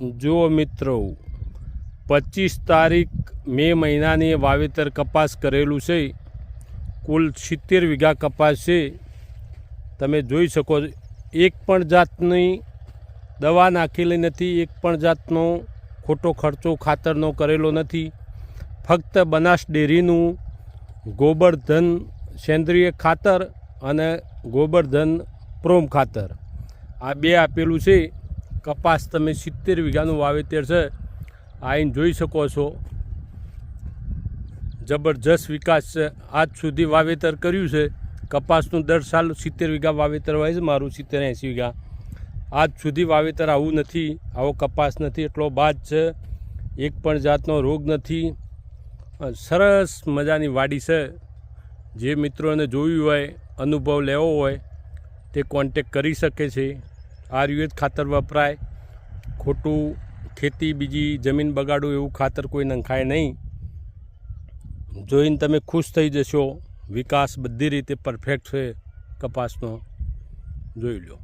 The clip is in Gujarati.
જુઓ મિત્રો, પચીસ તારીખ મે મહિનાની વાવેતર કપાસ કરેલું છે. કુલ સિત્તેર વીઘા કપાસ છે. તમે જોઈ શકો છો, એક પણ જાતની દવા નાખેલી નથી, એક પણ જાતનો ખોટો ખર્ચો ખાતરનો કરેલો નથી. ફક્ત બનાસ ડેરીનું ગોબરધન સેન્દ્રિય ખાતર અને ગોબરધન પ્રોમ ખાતર. આ બે આપેલું છે. કપાસ તમે સિત્તેર વીઘાનું વાવેતર છે, આઈને જોઈ શકો છો. જબરજસ્ત વિકાસ છે. આજ સુધી વાવેતર કર્યું છે. કપાસનું દર સાલ સિત્તેર વીઘા વાવેતર હોય છે, મારું સિત્તેર એંસી વીઘા. આજ સુધી વાવેતર આવું નથી, આવો કપાસ નથી, એટલો બાદ છે. એક પણ જાતનો રોગ નથી. સરસ મજાની વાડી છે. જે મિત્રોને જોયું હોય, અનુભવ લેવો હોય, તે કોન્ટેક કરી શકે છે. આયુર્વેદ ખાતર વપરાય, ખોટું ખેતી બીજી જમીન બગાડું એવું ખાતર કોઈ નંખાય નહીં. જોઈને તમે ખુશ થઈ જશો. વિકાસ બધી રીતે પરફેક્ટ છે. કપાસનો. જોઈ લો